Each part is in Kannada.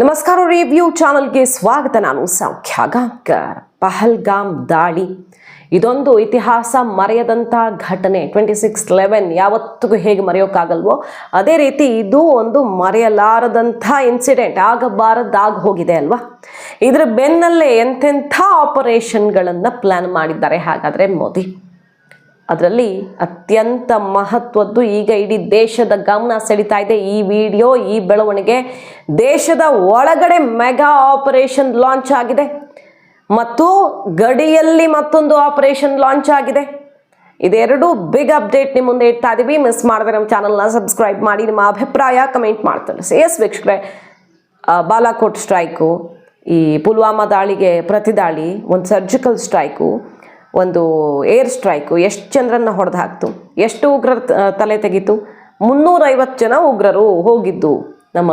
ನಮಸ್ಕಾರ ರಿವ್ಯೂ ಚಾನಲ್ಗೆ ಸ್ವಾಗತ. ನಾನು ಸೌಖ್ಯ ಗಾಂಕರ್. ಪಹಲ್ಗಾಮ್ ದಾಳಿ. ಇದೊಂದು ಇತಿಹಾಸ ಮರೆಯದಂಥ ಘಟನೆ. ಟ್ವೆಂಟಿ ಸಿಕ್ಸ್ ಲೆವೆನ್ ಯಾವತ್ತಿಗೂ ಹೇಗೆ ಮರೆಯೋಕ್ಕಾಗಲ್ವೋ, ಅದೇ ರೀತಿ ಇದು ಒಂದು ಮರೆಯಲಾರದಂಥ ಇನ್ಸಿಡೆಂಟ್ ಆಗಬಾರದಾಗ ಹೋಗಿದೆ ಅಲ್ವಾ? ಇದರ ಬೆನ್ನಲ್ಲೇ ಎಂತೆಂಥ ಆಪರೇಷನ್ಗಳನ್ನು ಪ್ಲ್ಯಾನ್ ಮಾಡಿದ್ದಾರೆ ಹಾಗಾದರೆ ಮೋದಿ. ಅದರಲ್ಲಿ ಅತ್ಯಂತ ಮಹತ್ವದ್ದು ಈಗ ಇಡೀ ದೇಶದ ಗಮನ ಸೆಳೀತಾ ಇದೆ. ಈ ವಿಡಿಯೋ, ಈ ಬೆಳವಣಿಗೆ ದೇಶದ ಒಳಗಡೆ ಮೆಗಾ ಆಪರೇಷನ್ ಲಾಂಚ್ ಆಗಿದೆ. ಮತ್ತು ಗಡಿಯಲ್ಲಿ ಮತ್ತೊಂದು ಆಪರೇಷನ್ ಲಾಂಚ್ ಆಗಿದೆ. ಇದೆರಡು ಬಿಗ್ ಅಪ್ಡೇಟ್ ನಿಮ್ಮ ಮುಂದೆ ಇಡ್ತಾ ಇದೀವಿ. ಮಿಸ್ ಮಾಡಿದ್ರೆ ನಮ್ಮ ಚಾನಲ್ನ ಸಬ್ಸ್ಕ್ರೈಬ್ ಮಾಡಿ. ನಿಮ್ಮ ಅಭಿಪ್ರಾಯ ಕಮೆಂಟ್ ಮಾಡ್ತಾರೆ ಎಸ್ ವೀಕ್ಷಕರೇ ಬಾಲಾಕೋಟ್ ಸ್ಟ್ರೈಕು, ಈ ಪುಲ್ವಾಮಾ ದಾಳಿಗೆ ಪ್ರತಿದಾಳಿ, ಒಂದು ಸರ್ಜಿಕಲ್ ಸ್ಟ್ರೈಕು ಒಂದು ಏರ್ ಸ್ಟ್ರೈಕು ಎಷ್ಟು ಜನರನ್ನು ಹೊಡೆದು ಹಾಕ್ತು ಎಷ್ಟು ಉಗ್ರರು ತಲೆ ತೆಗೀತು. ಮುನ್ನೂರೈವತ್ತು ಜನ ಉಗ್ರರು ಹೋಗಿದ್ದು ನಮ್ಮ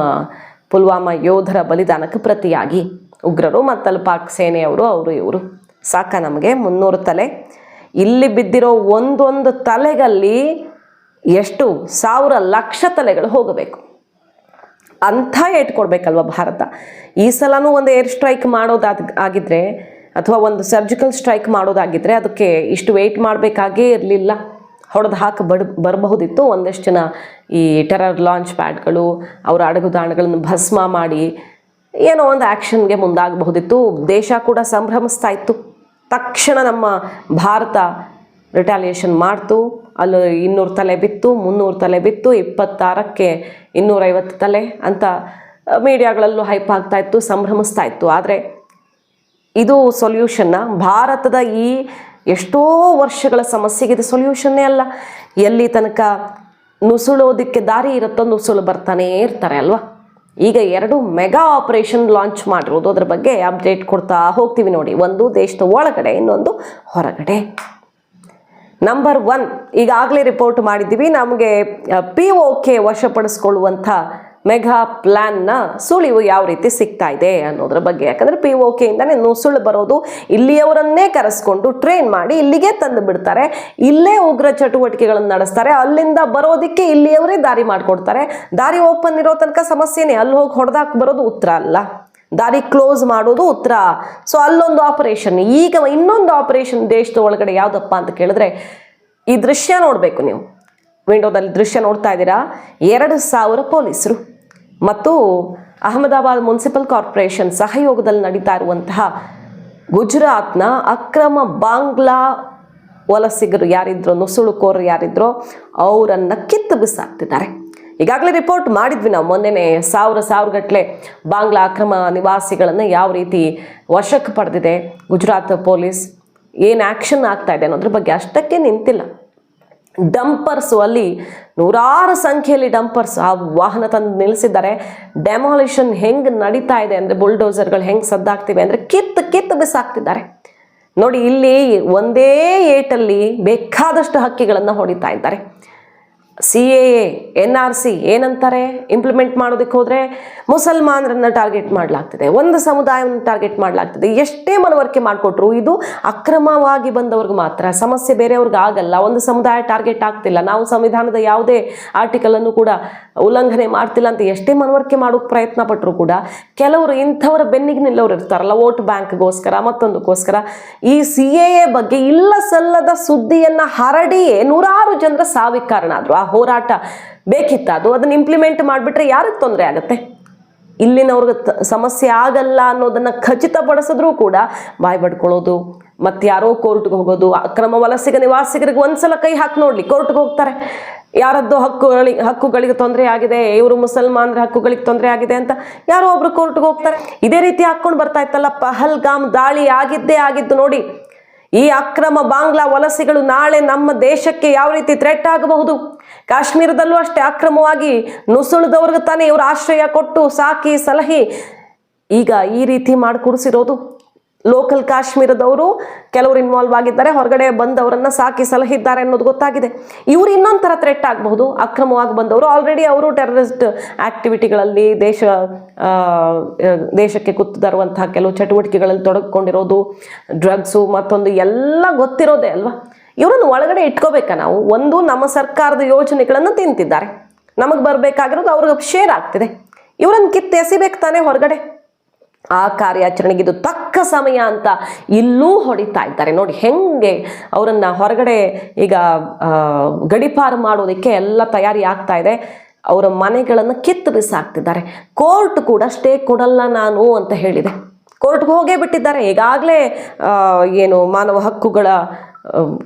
ಪುಲ್ವಾಮಾ ಯೋಧರ ಬಲಿದಾನಕ್ಕೆ ಪ್ರತಿಯಾಗಿ. ಉಗ್ರರು ಮತ್ತಲ್ಲಿ ಪಾಕ್ ಸೇನೆಯವರು ಅವರು ಇವರು. ಸಾಕ ನಮಗೆ ಮುನ್ನೂರು ತಲೆ. ಇಲ್ಲಿ ಬಿದ್ದಿರೋ ಒಂದೊಂದು ತಲೆಗಲ್ಲಿ ಎಷ್ಟು ಸಾವಿರ ಲಕ್ಷ ತಲೆಗಳು ಹೋಗಬೇಕು. ಅಂಥ ಏಟ್ ಕೊಡ್ಬೇಕಲ್ವ ಭಾರತ? ಈ ಸಲನೂ ಒಂದು ಏರ್ ಸ್ಟ್ರೈಕ್ ಮಾಡೋದಾದ, ಆಗಿದ್ರೆ ಅಥವಾ ಒಂದು ಸರ್ಜಿಕಲ್ ಸ್ಟ್ರೈಕ್ ಮಾಡೋದಾಗಿದ್ದರೆ ಅದಕ್ಕೆ ಇಷ್ಟು ವೆಯ್ಟ್ ಮಾಡಬೇಕಾಗೇ ಇರಲಿಲ್ಲ. ಹೊಡೆದು ಹಾಕಿ ಬಡ್, ಬರಬಹುದಿತ್ತು. ಒಂದಷ್ಟು ಜನ ಈ ಟೆರರ್ ಲಾಂಚ್ ಪ್ಯಾಡ್ಗಳು ಅವರ ಅಡಗುದಾಣಗಳನ್ನು ಭಸ್ಮ ಮಾಡಿ ಏನೋ ಒಂದು ಆ್ಯಕ್ಷನ್ಗೆ ಮುಂದಾಗಬಹುದಿತ್ತು. ದೇಶ ಕೂಡ ಸಂಭ್ರಮಿಸ್ತಾ ಇತ್ತು. ತಕ್ಷಣ ನಮ್ಮ ಭಾರತ ರಿಟಾಲಿಯೇಷನ್ ಮಾಡ್ತು. ಅಲ್ಲಿ ಇನ್ನೂರು ತಲೆ ಬಿತ್ತು, ಮುನ್ನೂರು ತಲೆ ಬಿತ್ತು, ಇಪ್ಪತ್ತಾರಕ್ಕೆ ಇನ್ನೂರೈವತ್ತು ತಲೆ ಅಂತ ಮೀಡಿಯಾಗಳಲ್ಲೂ ಹೈಪ್ ಆಗ್ತಾ ಇತ್ತು, ಸಂಭ್ರಮಿಸ್ತಾ ಇತ್ತು. ಆದರೆ ಇದು ಸೊಲ್ಯೂಷನ್ನ ಭಾರತದ ಈ ಎಷ್ಟೋ ವರ್ಷಗಳ ಸಮಸ್ಯೆಗೆ ಇದು ಸೊಲ್ಯೂಷನ್ನೇ ಅಲ್ಲ. ಎಲ್ಲಿ ತನಕ ನುಸುಳೋದಕ್ಕೆ ದಾರಿ ಇರುತ್ತೋ ನುಸುಳು ಬರ್ತಾನೇ ಇರ್ತಾರೆ ಅಲ್ವಾ? ಈಗ ಎರಡು ಮೆಗಾ ಆಪರೇಷನ್ ಲಾಂಚ್ ಮಾಡಿರೋದು ಅದ್ರ ಬಗ್ಗೆ ಅಪ್ಡೇಟ್ ಕೊಡ್ತಾ ಹೋಗ್ತೀವಿ ನೋಡಿ. ಒಂದು ದೇಶದ ಒಳಗಡೆ, ಇನ್ನೊಂದು ಹೊರಗಡೆ. ನಂಬರ್ ಒನ್ ಈಗಾಗಲೇ ರಿಪೋರ್ಟ್ ಮಾಡಿದ್ದೀವಿ. ನಮಗೆ ಪಿ ಒ ಕೆ ವಶಪಡಿಸ್ಕೊಳ್ಳುವಂಥ ಮೆಗಾ ಪ್ಲ್ಯಾನ್ನ ಸುಳಿವು ಯಾವ ರೀತಿ ಸಿಗ್ತಾ ಇದೆ ಅನ್ನೋದ್ರ ಬಗ್ಗೆ. ಯಾಕಂದರೆ ಪಿ ಒ ಕೆಯಿಂದನೇ ನುಸುಳು ಬರೋದು ಇಲ್ಲಿಯವರನ್ನೇ ಕರೆಸ್ಕೊಂಡು ಟ್ರೈನ್ ಮಾಡಿ ಇಲ್ಲಿಗೆ ತಂದು ಬಿಡ್ತಾರೆ. ಇಲ್ಲೇ ಉಗ್ರ ಚಟುವಟಿಕೆಗಳನ್ನು ನಡೆಸ್ತಾರೆ. ಅಲ್ಲಿಂದ ಬರೋದಕ್ಕೆ ಇಲ್ಲಿಯವರೇ ದಾರಿ ಮಾಡಿಕೊಡ್ತಾರೆ. ದಾರಿ ಓಪನ್ ಇರೋ ತನಕ ಸಮಸ್ಯೆನೇ ಅಲ್ಲಿ ಹೋಗಿ ಹೊಡೆದಾಕ್ ಬರೋದು ಉತ್ತರ ಅಲ್ಲ. ದಾರಿ ಕ್ಲೋಸ್ ಮಾಡೋದು ಉತ್ತರ. ಸೊ ಅಲ್ಲೊಂದು ಆಪರೇಷನ್ ಈಗ ಇನ್ನೊಂದು ಆಪರೇಷನ್ ದೇಶದ ಒಳಗಡೆ ಯಾವುದಪ್ಪ ಅಂತ ಕೇಳಿದ್ರೆ ಈ ದೃಶ್ಯ ನೋಡಬೇಕು ನೀವು. ವಿಂಡೋದಲ್ಲಿ ದೃಶ್ಯ ನೋಡ್ತಾ ಇದ್ದೀರಾ? ಎರಡು ಸಾವಿರ ಪೊಲೀಸರು. ಮತ್ತು ಅಹಮದಾಬಾದ್ ಮುನ್ಸಿಪಲ್ ಕಾರ್ಪೊರೇಷನ್ ಸಹಯೋಗದಲ್ಲಿ ನಡೀತಾ ಇರುವಂತಹ ಗುಜರಾತ್ನ ಅಕ್ರಮ ಬಾಂಗ್ಲಾ ವಲಸಿಗರು ಯಾರಿದ್ರು ನುಸುಳುಕೋರು ಯಾರಿದ್ರೋ ಅವರನ್ನು ಕಿತ್ತು ಬಿಸಾಕ್ತಿದ್ದಾರೆ. ಈಗಾಗಲೇ ರಿಪೋರ್ಟ್ ಮಾಡಿದ್ವಿ ನಾವು ಮೊನ್ನೆನೇ ಸಾವಿರ ಸಾವಿರ ಗಟ್ಟಲೆ ಬಾಂಗ್ಲಾ ಅಕ್ರಮ ನಿವಾಸಿಗಳನ್ನು ಯಾವ ರೀತಿ ವಶಕ್ಕೆ ಪಡೆದಿದೆ ಗುಜರಾತ್ ಪೊಲೀಸ್, ಏನು ಆ್ಯಕ್ಷನ್ ಆಗ್ತಾ ಇದೆ ಅನ್ನೋದ್ರ ಬಗ್ಗೆ ಅಷ್ಟಕ್ಕೆ ನಿಂತಿಲ್ಲ. ಡಂಪರ್ಸು ಅಲ್ಲಿ ನೂರಾರು ಸಂಖ್ಯೆಯಲ್ಲಿ ಡಂಪರ್ಸ್ ಆ ವಾಹನ ತಂದು ನಿಲ್ಲಿಸಿದ್ದಾರೆ. ಡೆಮಾಲಿಷನ್ ಹೆಂಗೆ ನಡೀತಾ ಇದೆ ಅಂದರೆ ಬುಲ್ಡೋಸರ್ಗಳು ಹೆಂಗೆ ಸದ್ದಾಗ್ತಿವೆ ಅಂದರೆ ಕಿತ್ತು ಕಿತ್ತು ಬಿಸಾಕ್ತಿದ್ದಾರೆ. ನೋಡಿ ಇಲ್ಲಿ ಒಂದೇ ಏಟಲ್ಲಿ ಬೇಕಾದಷ್ಟು ಹಕ್ಕಿಗಳನ್ನು ಹೊಡಿತಾ ಇದ್ದಾರೆ. C A N R C ಏನಂತಾರೆ? ಇಂಪ್ಲಿಮೆಂಟ್ ಮಾಡೋದಕ್ಕೆ ಹೋದರೆ ಮುಸಲ್ಮಾನರನ್ನು ಟಾರ್ಗೆಟ್ ಮಾಡಲಾಗ್ತದೆ. ಒಂದು ಸಮುದಾಯವನ್ನು ಟಾರ್ಗೆಟ್ ಮಾಡಲಾಗ್ತದೆ. ಎಷ್ಟೇ ಮನವರಿಕೆ ಮಾಡಿಕೊಟ್ರು ಇದು ಅಕ್ರಮವಾಗಿ ಬಂದವ್ರಿಗೆ ಮಾತ್ರ. ಸಮಸ್ಯೆ ಬೇರೆಯವ್ರಿಗೆ ಆಗಲ್ಲ. ಒಂದು ಸಮುದಾಯ ಟಾರ್ಗೆಟ್ ಆಗ್ತಿಲ್ಲ. ನಾವು ಸಂವಿಧಾನದ ಯಾವುದೇ ಆರ್ಟಿಕಲನ್ನು ಕೂಡ ಉಲ್ಲಂಘನೆ ಮಾಡ್ತಿಲ್ಲ ಅಂತ ಎಷ್ಟೇ ಮನವರಿಕೆ ಮಾಡೋಕ್ಕೆ ಪ್ರಯತ್ನ ಪಟ್ಟರು ಕೂಡ ಕೆಲವರು ಇಂಥವರ ಬೆನ್ನಿಗೆ ನಿಲ್ಲೋರು ಇರ್ತಾರಲ್ಲ ವೋಟ್ ಬ್ಯಾಂಕ್ಗೋಸ್ಕರ ಮತ್ತೊಂದಕ್ಕೋಸ್ಕರ. ಈ ಸಿ ಎ ಬಗ್ಗೆ ಇಲ್ಲ ಸಲ್ಲದ ಸುದ್ದಿಯನ್ನು ಹರಡಿಯೇ ನೂರಾರು ಜನರ ಸಾವಿಗೆ ಕಾರಣ ಆದರು ಆ ಹೋರಾಟ ಬೇಕಿತ್ತ. ಅದು ಅದನ್ನ ಇಂಪ್ಲಿಮೆಂಟ್ ಮಾಡಿಬಿಟ್ರೆ ಯಾರಿಗೆ ತೊಂದರೆ ಆಗುತ್ತೆ? ಇಲ್ಲಿನವ್ರಿಗೆ ಸಮಸ್ಯೆ ಆಗಲ್ಲ ಅನ್ನೋದನ್ನು ಖಚಿತಪಡಿಸಿದ್ರೂ ಕೂಡ ಬಾಯ್ ಬಡ್ಕೊಳ್ಳೋದು, ಮತ್ತು ಯಾರೋ ಕೋರ್ಟ್ಗೆ ಹೋಗೋದು, ಅಕ್ರಮ ವಲಸಿಗ ನಿವಾಸಿಗರಿಗೆ ಒಂದ್ಸಲ ಕೈ ಹಾಕಿ ನೋಡ್ಲಿ, ಕೋರ್ಟ್ಗೆ ಹೋಗ್ತಾರೆ. ಯಾರದ್ದು ಹಕ್ಕುಗಳಿಗೆ ಹಕ್ಕುಗಳಿಗೆ ತೊಂದರೆ ಆಗಿದೆ, ಇವರು ಮುಸಲ್ಮಾನರ ಹಕ್ಕುಗಳಿಗೆ ತೊಂದರೆ ಆಗಿದೆ ಅಂತ ಯಾರೋ ಒಬ್ರು ಕೋರ್ಟ್ಗೆ ಹೋಗ್ತಾರೆ. ಇದೇ ರೀತಿ ಹಾಕ್ಕೊಂಡು ಬರ್ತಾ ಇತ್ತಲ್ಲ, ಪಹಲ್ಗಾಮ್ ದಾಳಿ ಆಗಿದ್ದೇ ಆಗಿದ್ದು ನೋಡಿ. ಈ ಅಕ್ರಮ ಬಾಂಗ್ಲಾ ವಲಸಿಗಳು ನಾಳೆ ನಮ್ಮ ದೇಶಕ್ಕೆ ಯಾವ ರೀತಿ ಥ್ರೆಟ್ ಆಗಬಹುದು? ಕಾಶ್ಮೀರದಲ್ಲೂ ಅಷ್ಟೇ ಅಕ್ರಮವಾಗಿ ನುಸುಳಿದವ್ರಿಗೆ ತಾನೇ ಇವರು ಆಶ್ರಯ ಕೊಟ್ಟು ಸಾಕಿ ಸಲಹಿ. ಈಗ ಈ ರೀತಿ ಮಾಡಿ ಕುಡಿಸಿರೋದು ಲೋಕಲ್ ಕಾಶ್ಮೀರದವರು ಕೆಲವರು ಇನ್ವಾಲ್ವ್ ಆಗಿದ್ದಾರೆ, ಹೊರಗಡೆ ಬಂದವರನ್ನ ಸಾಕಿ ಸಲಹಿದ್ದಾರೆ ಅನ್ನೋದು ಗೊತ್ತಾಗಿದೆ. ಇವರು ಇನ್ನೊಂದು ಥರ ಥ್ರೆಟ್ ಆಗಬಹುದು, ಅಕ್ರಮವಾಗಿ ಬಂದವರು. ಆಲ್ರೆಡಿ ಅವರು ಟೆರರಿಸ್ಟ್ ಆಕ್ಟಿವಿಟಿಗಳಲ್ಲಿ ದೇಶ ದೇಶಕ್ಕೆ ಕುತ್ತು ತರುವಂತಹ ಕೆಲವು ಚಟುವಟಿಕೆಗಳಲ್ಲಿ ತೊಡಗಿಕೊಂಡಿರೋದು ಡ್ರಗ್ಸು ಮತ್ತೊಂದು ಎಲ್ಲ ಗೊತ್ತಿರೋದೇ ಅಲ್ವಾ? ಇವರನ್ನು ಒಳಗಡೆ ಇಟ್ಕೋಬೇಕ ನಾವು. ಒಂದು ನಮ್ಮ ಸರ್ಕಾರದ ಯೋಜನೆಗಳನ್ನು ತಿಂತಿದ್ದಾರೆ. ನಮಗೆ ಬರಬೇಕಾಗಿರೋದು ಅವ್ರಿಗೆ ಶೇರ್ ಆಗ್ತಿದೆ. ಇವರನ್ನು ಕಿತ್ತು ಎಸಿಬೇಕು ತಾನೇ ಹೊರಗಡೆ. ಆ ಕಾರ್ಯಾಚರಣೆಗೆ ಇದು ತಕ್ಕ ಸಮಯ ಅಂತ ಇಲ್ಲೂ ಹೊಡಿತಾ ಇದ್ದಾರೆ. ನೋಡಿ ಹೆಂಗೆ ಅವರನ್ನ ಹೊರಗಡೆ ಈಗ ಗಡಿಪಾರು ಮಾಡೋದಕ್ಕೆ ಎಲ್ಲ ತಯಾರಿ ಆಗ್ತಾ ಇದೆ. ಅವರ ಮನೆಗಳನ್ನು ಕಿತ್ತು ಬಿಸಾಕ್ತಿದ್ದಾರೆ. ಕೋರ್ಟ್ ಕೂಡ ಸ್ಟೇ ಕೊಡಲ್ಲ ನಾನು ಅಂತ ಹೇಳಿದೆ. ಕೋರ್ಟ್ಗೆ ಹೋಗೇ ಬಿಟ್ಟಿದ್ದಾರೆ. ಈಗಾಗಲೇ ಏನು ಮಾನವ ಹಕ್ಕುಗಳ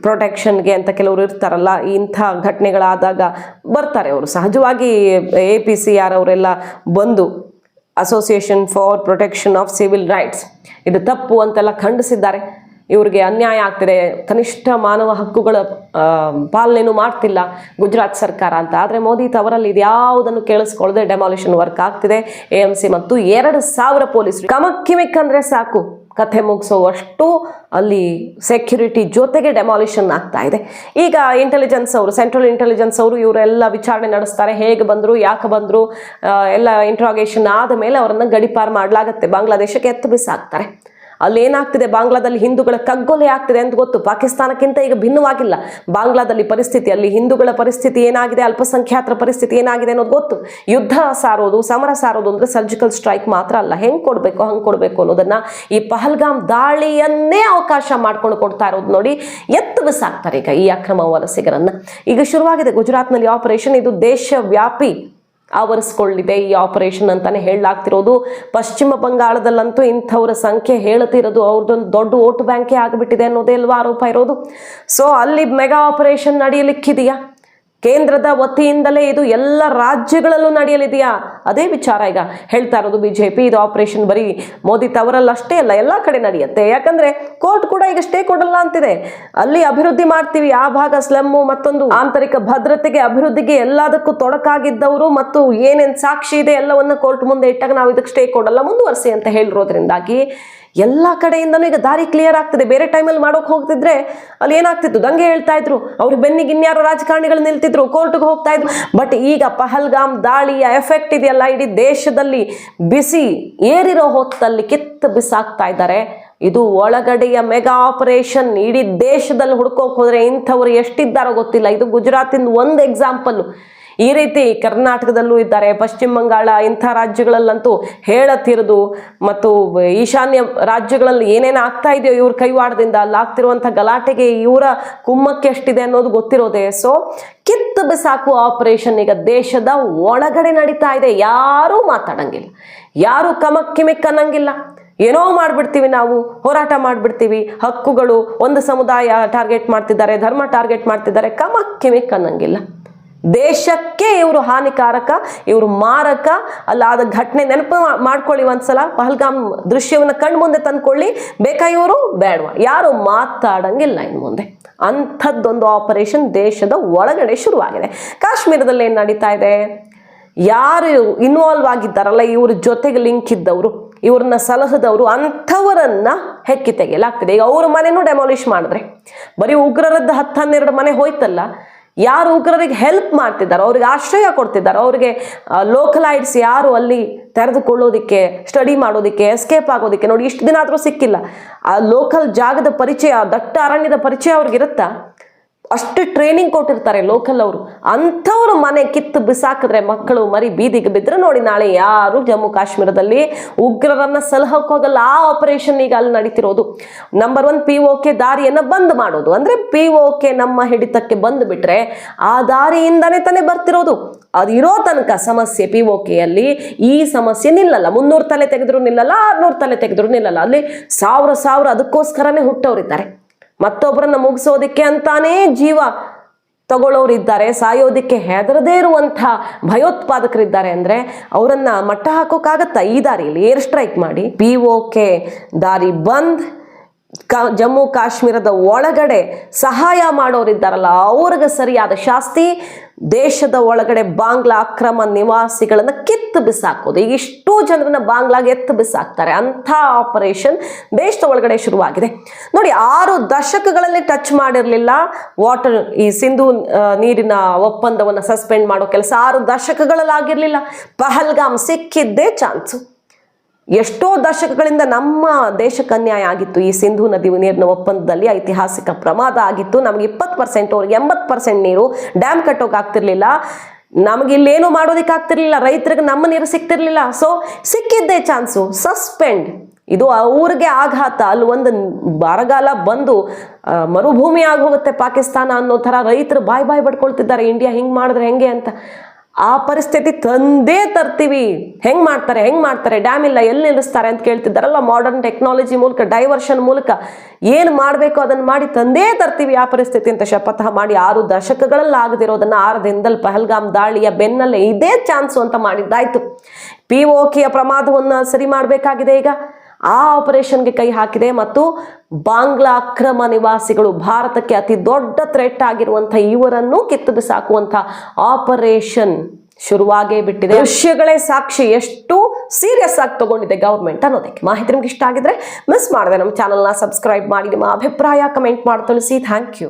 ಪ್ರೊಟೆಕ್ಷನ್ಗೆ ಅಂತ ಕೆಲವರು ಇರ್ತಾರಲ್ಲ, ಇಂಥ ಘಟನೆಗಳಾದಾಗ ಬರ್ತಾರೆ ಅವರು. ಸಹಜವಾಗಿ ಎ ಪಿ ಸಿ ಆರ್ ಅವರೆಲ್ಲ ಬಂದು association for protection of civil rights ಇದು ತಪ್ಪು ಅಂತೆಲ್ಲ ಖಂಡಿಸಿದ್ದಾರೆ. ಇವರಿಗೆ ಅನ್ಯಾಯ ಆಗ್ತಿದೆ. ಕನಿಷ್ಠ ಮಾನವ ಹಕ್ಕುಗಳ ಪಾಲನೆಯೂ ಮಾಡ್ತಿಲ್ಲ ಗುಜರಾತ್ ಸರ್ಕಾರ ಅಂತ. ಆದರೆ ಮೋದಿ ತವರಲ್ಲಿ ಇದ್ಯಾವುದನ್ನು ಕೇಳಿಸ್ಕೊಳ್ಳದೆ ಡೆಮಾಲಿಷನ್ ವರ್ಕ್ ಆಗ್ತಿದೆ. ಎ ಎಂ ಸಿ ಮತ್ತು ಎರಡು ಸಾವಿರ ಪೊಲೀಸರು. ಕಮಕ್ಕಿಮಿಕ್ ಅಂದರೆ ಸಾಕು. ಕಥೆ ಮುಗಿಸೋವಷ್ಟು ಅಲ್ಲಿ ಸೆಕ್ಯೂರಿಟಿ ಜೊತೆಗೆ ಡೆಮಾಲಿಷನ್ ಆಗ್ತಾ ಇದೆ. ಈಗ ಇಂಟೆಲಿಜೆನ್ಸ್ ಅವರು ಸೆಂಟ್ರಲ್ ಇಂಟೆಲಿಜೆನ್ಸ್ ಅವರು ಇವರೆಲ್ಲ ವಿಚಾರಣೆ ನಡೆಸ್ತಾರೆ. ಹೇಗೆ ಬಂದರು, ಯಾಕೆ ಬಂದರು ಎಲ್ಲ ಇಂಟ್ರಾಗೇಷನ್ ಆದ ಮೇಲೆ ಅವರನ್ನು ಗಡಿಪಾರು ಮಾಡಲಾಗತ್ತೆ. ಬಾಂಗ್ಲಾದೇಶಕ್ಕೆ ಎತ್ತು ಬಿಸಾಕ್ತಾರೆ. ಅಲ್ಲಿ ಏನಾಗ್ತಿದೆ? ಬಾಂಗ್ಲಾದಲ್ಲಿ ಹಿಂದೂಗಳ ಕಗ್ಗೊಲೆ ಆಗ್ತಿದೆ ಅಂತ ಗೊತ್ತು. ಪಾಕಿಸ್ತಾನಕ್ಕಿಂತ ಈಗ ಭಿನ್ನವಾಗಿಲ್ಲ. ಬಾಂಗ್ಲಾದಲ್ಲಿ ಪರಿಸ್ಥಿತಿ, ಅಲ್ಲಿ ಹಿಂದೂಗಳ ಪರಿಸ್ಥಿತಿ ಏನಾಗಿದೆ? ಅಲ್ಪಸಂಖ್ಯಾತರ ಪರಿಸ್ಥಿತಿ ಏನಾಗಿದೆ ಅನ್ನೋದು ಗೊತ್ತು. ಯುದ್ಧ ಸಾರೋದು, ಸಮರ ಸಾರೋದು ಅಂದ್ರೆ ಸರ್ಜಿಕಲ್ ಸ್ಟ್ರೈಕ್ ಮಾತ್ರ ಅಲ್ಲ. ಹೆಂಗ್ ಕೊಡಬೇಕು, ಹಂಗೆ ಕೊಡಬೇಕು ಅನ್ನೋದನ್ನ ಈ ಪಹಲ್ಗಾಮ್ ದಾಳಿಯನ್ನೇ ಅವಕಾಶ ಮಾಡ್ಕೊಂಡು ಕೊಡ್ತಾ ಇರೋದು ನೋಡಿ ಎತ್ತು ಬಿಸಾಕ್ತಾರೆ ಈಗ ಈ ಅಕ್ರಮ ವಲಸಿಗರನ್ನ. ಈಗ ಶುರುವಾಗಿದೆ ಗುಜರಾತ್ನಲ್ಲಿ ಆಪರೇಷನ್ ಇದು ದೇಶವ್ಯಾಪಿ ಆವರಿಸ್ಕೊಳ್ಳಿದೆ ಈ ಆಪರೇಷನ್ ಅಂತಾನೆ ಹೇಳಲಾಗ್ತಿರೋದು. ಪಶ್ಚಿಮ ಬಂಗಾಳದಲ್ಲಂತೂ ಇಂಥವ್ರ ಸಂಖ್ಯೆ ಹೇಳುತ್ತಿರೋದು ಅವ್ರದ್ದೊಂದು ದೊಡ್ಡ ಓಟು ಬ್ಯಾಂಕೇ ಆಗಿಬಿಟ್ಟಿದೆ ಅನ್ನೋದೇ ಅಲ್ವಾ ಆರೋಪ ಇರೋದು. ಸೊ ಅಲ್ಲಿ ಮೆಗಾ ಆಪರೇಷನ್ ನಡೆಯಲಿಕ್ಕಿದೆಯಾ? ಕೇಂದ್ರದ ವತಿಯಿಂದಲೇ ಇದು ಎಲ್ಲ ರಾಜ್ಯಗಳಲ್ಲೂ ನಡೆಯಲಿದೆಯಾ? ಅದೇ ವಿಚಾರ ಈಗ ಹೇಳ್ತಾ ಇರೋದು ಬಿಜೆಪಿ. ಇದು ಆಪರೇಷನ್ ಬರೀ ಮೋದಿ ತವರಲ್ಲಷ್ಟೇ ಅಲ್ಲ, ಎಲ್ಲ ಕಡೆ ನಡೆಯುತ್ತೆ. ಯಾಕಂದ್ರೆ ಕೋರ್ಟ್ ಕೂಡ ಈಗ ಸ್ಟೇ ಕೊಡಲ್ಲ ಅಂತಿದೆ. ಅಲ್ಲಿ ಅಭಿವೃದ್ಧಿ ಮಾಡ್ತೀವಿ. ಆ ಭಾಗ ಸ್ಲಮ್ಮು, ಮತ್ತೊಂದು ಆಂತರಿಕ ಭದ್ರತೆಗೆ, ಅಭಿವೃದ್ಧಿಗೆ ಎಲ್ಲದಕ್ಕೂ ತೊಡಕಾಗಿದ್ದವರು ಮತ್ತು ಏನೇನು ಸಾಕ್ಷಿ ಇದೆ, ಎಲ್ಲವನ್ನು ಕೋರ್ಟ್ ಮುಂದೆ ಇಟ್ಟಾಗ ನಾವು ಇದಕ್ಕೆ ಸ್ಟೇ ಕೊಡಲ್ಲ, ಮುಂದುವರಿಸಿ ಅಂತ ಹೇಳಿರೋದ್ರಿಂದಾಗಿ ಎಲ್ಲ ಕಡೆಯಿಂದನೂ ಈಗ ದಾರಿ ಕ್ಲಿಯರ್ ಆಗ್ತದೆ. ಬೇರೆ ಟೈಮಲ್ಲಿ ಮಾಡೋಕೆ ಹೋಗ್ತಿದ್ರೆ ಅಲ್ಲಿ ಏನಾಗ್ತಿತ್ತು? ದಂಗೆ ಹೇಳ್ತಾ ಇದ್ರು. ಅವ್ರ ಬೆನ್ನಿಗೆ ಇನ್ಯಾರೋ ರಾಜಕಾರಣಿಗಳು ನಿಲ್ತಿದ್ರು ಕೋರ್ಟ್ಗೆ ಹೋಗ್ತಾ ಇದ್ರು. ಬಟ್ ಈಗ ಪಹಲ್ಗಾಮ್ ದಾಳಿಯ ಎಫೆಕ್ಟ್ ಇದೆಯಲ್ಲ? ಇಡೀ ದೇಶದಲ್ಲಿ ಬಿಸಿ, ಏರಿರೋ ಹೊತ್ತಲ್ಲಿ ಕಿತ್ತು ಬಿಸಾಕ್ತಾ ಇದ್ದಾರೆ. ಇದು ಒಳಗಡೆಯ ಮೆಗಾ ಆಪರೇಷನ್ ಇಡೀ ದೇಶದಲ್ಲಿ ಹುಡ್ಕೋಕೆ ಹೋದರೆ ಇಂಥವ್ರು ಎಷ್ಟಿದ್ದಾರೋ ಗೊತ್ತಿಲ್ಲ. ಇದು ಗುಜರಾತಿಂದ ಒಂದು ಎಕ್ಸಾಂಪಲ್ ಈ ರೀತಿ ಕರ್ನಾಟಕದಲ್ಲೂ ಇದ್ದಾರೆ. ಪಶ್ಚಿಮ ಬಂಗಾಳ ಇಂಥ ರಾಜ್ಯಗಳಲ್ಲಂತೂ ಹೇಳತ್ತಿರದು ಮತ್ತು ಈಶಾನ್ಯ ರಾಜ್ಯಗಳಲ್ಲಿ ಏನೇನು ಆಗ್ತಾ ಇದೆಯೋ ಇವ್ರ ಕೈವಾಡದಿಂದ ಅಲ್ಲಿ ಆಗ್ತಿರುವಂಥ ಗಲಾಟೆಗೆ ಇವರ ಕುಮ್ಮಕ್ಕೆ ಎಷ್ಟಿದೆ ಅನ್ನೋದು ಗೊತ್ತಿರೋದೆ. ಸೊ ಕಿತ್ತು ಬಿಸಾಕು ಆಪರೇಷನ್ ಈಗ ದೇಶದ ಒಳಗಡೆ ನಡೀತಾ ಇದೆ. ಯಾರೂ ಮಾತಾಡಂಗಿಲ್ಲ. ಯಾರೂ ಕಮಕ್ಕಿಮಿಕ್ ಅನ್ನಂಗಿಲ್ಲ ಏನೋ ಮಾಡ್ಬಿಡ್ತೀವಿ ನಾವು, ಹೋರಾಟ ಮಾಡ್ಬಿಡ್ತೀವಿ. ಹಕ್ಕುಗಳು ಒಂದು ಸಮುದಾಯ ಟಾರ್ಗೆಟ್ ಮಾಡ್ತಿದ್ದಾರೆ, ಧರ್ಮ ಟಾರ್ಗೆಟ್ ಮಾಡ್ತಿದ್ದಾರೆ ಕಮಕ್ಕಿಮಿಕ್ ಅನ್ನಂಗಿಲ್ಲ ದೇಶಕ್ಕೆ ಇವರು ಹಾನಿಕಾರಕ, ಇವರು ಮಾರಕ. ಅಲ್ಲಾದ ಘಟನೆ ನೆನಪು ಮಾಡ್ಕೊಳ್ಳಿ ಒಂದ್ಸಲ. ಪಹಲ್ಗಾಮ್ ದೃಶ್ಯವನ್ನು ಕಣ್ಣು ಮುಂದೆ ತಂದ್ಕೊಳ್ಳಿ. ಬೇಕಾ ಇವರು? ಬೇಡವಾ. ಯಾರು ಮಾತಾಡಂಗಿಲ್ಲ ಇನ್ನು ಮುಂದೆ ಅಂಥದ್ದೊಂದು ಆಪರೇಷನ್ ದೇಶದ ಒಳಗಡೆ ಶುರುವಾಗಿದೆ. ಕಾಶ್ಮೀರದಲ್ಲಿ ಏನು ನಡೀತಾ ಇದೆ? ಯಾರು ಇನ್ವಾಲ್ವ್ ಆಗಿದ್ದಾರಲ್ಲ, ಇವ್ರ ಜೊತೆಗೆ ಲಿಂಕ್ ಇದ್ದವರು, ಇವ್ರನ್ನ ಸಲಹದವರು, ಅಂಥವರನ್ನ ಹೆಕ್ಕಿ ತೆಗೆಯಲಾಗ್ತದೆ. ಈಗ ಅವ್ರ ಮನೆನೂ ಡೆಮಾಲಿಷ್ ಮಾಡಿದ್ರೆ. ಬರೀ ಉಗ್ರರದ್ದು ಹತ್ತು ಹನ್ನೆರಡು ಮನೆ ಹೋಯ್ತಲ್ಲ ಯಾರು ಉಗ್ರರಿಗೆ ಹೆಲ್ಪ್ ಮಾಡ್ತಿದ್ದಾರೋ, ಅವ್ರಿಗೆ ಆಶ್ರಯ ಕೊಡ್ತಿದ್ದಾರೋ, ಅವ್ರಿಗೆ ಲೋಕಲೈಟ್ಸ್ ಯಾರು ಅಲ್ಲಿ ತೆರೆದುಕೊಳ್ಳೋದಕ್ಕೆ ಸ್ಟಡಿ ಮಾಡೋದಿಕ್ಕೆ ಎಸ್ಕೇಪ್ ಆಗೋದಕ್ಕೆ ನೋಡಿ, ಇಷ್ಟು ದಿನ ಆದರೂ ಸಿಕ್ಕಿಲ್ಲ. ಆ ಲೋಕಲ್ ಜಾಗದ ಪರಿಚಯ, ದಟ್ಟ ಅರಣ್ಯದ ಪರಿಚಯ ಅವ್ರಿಗಿರುತ್ತಾ? ಅಷ್ಟು ಟ್ರೈನಿಂಗ್ ಕೊಟ್ಟಿರ್ತಾರೆ ಲೋಕಲ್ ಅವರು. ಅಂಥವ್ರು ಮನೆ ಕಿತ್ತು ಬಿಸಾಕಿದ್ರೆ ಮಕ್ಕಳು ಮರಿ ಬೀದಿಗೆ ಬಿದ್ದರೆ ನೋಡಿ ನಾಳೆ ಯಾರು ಜಮ್ಮು ಕಾಶ್ಮೀರದಲ್ಲಿ ಉಗ್ರರನ್ನ ಸಲಹಕ್ಕೆ ಹೋಗಲ್ಲ. ಆ ಆಪರೇಷನ್ ಈಗ ಅಲ್ಲಿ ನಡೀತಿರೋದು. ನಂಬರ್ ಒನ್ ಪಿ ಕೆ ದಾರಿಯನ್ನು ಬಂದ್ ಮಾಡೋದು. ಅಂದರೆ ಪಿ ಕೆ ನಮ್ಮ ಹಿಡಿತಕ್ಕೆ ಬಂದು ಬಿಟ್ರೆ ಆ ದಾರಿಯಿಂದನೇ ತಾನೇ ಬರ್ತಿರೋದು. ಅದು ಇರೋ ತನಕ ಸಮಸ್ಯೆ ಪಿ ಕೆಯಲ್ಲಿ ಈ ಸಮಸ್ಯೆ ನಿಲ್ಲಲ್ಲ. ಮುನ್ನೂರು ತಲೆ ತೆಗೆದ್ರು ನಿಲ್ಲಲ್ಲ, ಆರ್ನೂರು ತಲೆ ತೆಗೆದ್ರು ನಿಲ್ಲಲ್ಲ. ಅಲ್ಲಿ ಸಾವಿರ ಸಾವಿರ ಅದಕ್ಕೋಸ್ಕರನೇ ಹುಟ್ಟೋರಿದ್ದಾರೆ ಮತ್ತೊಬ್ಬರನ್ನ ಮುಗಿಸೋದಿಕ್ಕೆ ಅಂತಾನೇ ಜೀವ ತಗೊಳ್ಳೋರಿದ್ದಾರೆ. ಸಾಯೋದಿಕ್ಕೆ ಹೆದರದೇ ಇರುವಂಥ ಭಯೋತ್ಪಾದಕರಿದ್ದಾರೆ ಅಂದರೆ ಅವರನ್ನ ಮಟ್ಟ ಹಾಕೋಕ್ಕಾಗತ್ತಾ? ಈ ದಾರಿಯಲ್ಲಿ ಏರ್ ಸ್ಟ್ರೈಕ್ ಮಾಡಿ. ಪಿ ಕೆ ದಾರಿ ಬಂದ್. ಜಮ್ಮು ಕಾಶ್ಮೀರದ ಒಳಗಡೆ ಸಹಾಯ ಮಾಡೋರಿದ್ದಾರಲ್ಲ, ಅವ್ರಿಗೆ ಸರಿಯಾದ ಶಾಸ್ತಿ. ದೇಶದ ಒಳಗಡೆ ಬಾಂಗ್ಲಾ ಅಕ್ರಮ ನಿವಾಸಿಗಳನ್ನ ಕಿತ್ತು ಬಿಸಾಕೋದು. ಈಗ ಜನರನ್ನ ಬಾಂಗ್ಲಾಗೆ ಎತ್ತು ಬಿಸಾಕ್ತಾರೆ. ಅಂಥ ಆಪರೇಷನ್ ದೇಶದ ಒಳಗಡೆ ಶುರುವಾಗಿದೆ. ನೋಡಿ, ಆರು ದಶಕಗಳಲ್ಲಿ ಟಚ್ ಮಾಡಿರಲಿಲ್ಲ. ವಾಟರ್ ಈ ಸಿಂಧು ನೀರಿನ ಒಪ್ಪಂದವನ್ನು ಸಸ್ಪೆಂಡ್ ಮಾಡೋ ಕೆಲಸ ಆರು ದಶಕಗಳಲ್ಲಿ ಆಗಿರಲಿಲ್ಲ ಪಹಲ್ಗಾಮ್ ಸಿಕ್ಕಿದ್ದೇ ಚಾನ್ಸು ಎಷ್ಟೋ ದಶಕಗಳಿಂದ ನಮ್ಮ ದೇಶಕ್ಕೆ ಅನ್ಯಾಯ ಆಗಿತ್ತು. ಈ ಸಿಂಧು ನದಿ ನೀರಿನ ಒಪ್ಪಂದದಲ್ಲಿ ಐತಿಹಾಸಿಕ ಪ್ರಮಾದ ಆಗಿತ್ತು. ನಮಗೆ ಇಪ್ಪತ್ತು ಪರ್ಸೆಂಟ್ ಅವ್ರಿಗೆ ಎಂಬತ್ತು ಪರ್ಸೆಂಟ್ ನೀರು ಡ್ಯಾಮ್ ಕಟ್ಟೋಕೆ ಆಗ್ತಿರ್ಲಿಲ್ಲ. ನಮಗೆ ಇಲ್ಲೇನು ಮಾಡೋದಿಕ್ಕೆ ಆಗ್ತಿರ್ಲಿಲ್ಲ ರೈತರಿಗೆ ನಮ್ಮ ನೀರು ಸಿಗ್ತಿರ್ಲಿಲ್ಲ. ಸೊ ಸಿಕ್ಕಿದ್ದೆ ಚಾನ್ಸು, ಸಸ್ಪೆಂಡ್. ಇದು ಅವ್ರಿಗೆ ಆಘಾತ, ಅಲ್ಲಿ ಒಂದು ಬರಗಾಲ ಬಂದು ಮರುಭೂಮಿ ಆಗೋಗುತ್ತೆ ಪಾಕಿಸ್ತಾನ ಅನ್ನೋ ಥರ ರೈತರು ಬಾಯ್ ಬಾಯ್ ಬಡ್ಕೊಳ್ತಿದ್ದಾರೆ ಇಂಡಿಯಾ ಹಿಂಗೆ ಮಾಡಿದ್ರೆ ಹೆಂಗೆ? ಅಂತ. ಆ ಪರಿಸ್ಥಿತಿ ತಂದೇ ತರ್ತೀವಿ. ಹೆಂಗ್ ಮಾಡ್ತಾರೆ ಹೆಂಗ್ ಮಾಡ್ತಾರೆ, ಡ್ಯಾಮ್ ಇಲ್ಲ, ಎಲ್ಲಿ ನಿಲ್ಲಿಸ್ತಾರೆ ಅಂತ ಕೇಳ್ತಿದ್ದಾರಲ್ಲ ಮಾಡರ್ನ್ ಟೆಕ್ನಾಲಜಿ ಮೂಲಕ ಡೈವರ್ಷನ್ ಮೂಲಕ. ಏನು ಮಾಡಬೇಕು ಅದನ್ನು ಮಾಡಿ ತಂದೇ ತರ್ತೀವಿ ಆ ಪರಿಸ್ಥಿತಿ ಅಂತ ಶಪಥ ಮಾಡಿ ಆರು ದಶಕಗಳಲ್ಲಿ ಆಗದಿರೋದನ್ನ ಆರು ದಿನದಲ್ಲಿ ಪಹಲ್ಗಾಮ್ ದಾಳಿಯ ಬೆನ್ನಲ್ಲೇ ಇದೇ ಚಾನ್ಸು ಅಂತ ಮಾಡಿದ್ದಾಯ್ತು. ಪಿ ಓಕೆಯ ಪ್ರಮಾದವನ್ನು ಸರಿ ಮಾಡಬೇಕಾಗಿದೆ ಈಗ. ಆ ಆಪರೇಷನ್ಗೆ ಕೈ ಹಾಕಿದೆ ಮತ್ತು ಬಾಂಗ್ಲಾ ಅಕ್ರಮ ನಿವಾಸಿಗಳು ಭಾರತಕ್ಕೆ ಅತಿ ದೊಡ್ಡ ಥ್ರೆಟ್ ಆಗಿರುವಂಥ ಇವರನ್ನು ಕಿತ್ತು ಬಿಸಾಕುವಂಥ ಆಪರೇಷನ್ ಶುರುವಾಗೇ ಬಿಟ್ಟಿದೆ. ದೃಶ್ಯಗಳೇ ಸಾಕ್ಷಿ ಎಷ್ಟು ಸೀರಿಯಸ್ ಆಗಿ ತಗೊಂಡಿದೆ ಗೌರ್ಮೆಂಟ್ ಅನ್ನೋದಕ್ಕೆ. ಮಾಹಿತಿ ನಿಮ್ಗೆ ಇಷ್ಟ ಆಗಿದ್ರೆ ಮಿಸ್ ಮಾಡಿದೆ ನಮ್ಮ ಚಾನಲ್ನ ಸಬ್ಸ್ಕ್ರೈಬ್ ಮಾಡಿ, ನಿಮ್ಮ ಅಭಿಪ್ರಾಯ ಕಮೆಂಟ್ ಮಾಡಿ ತಿಳಿಸಿ. Thank you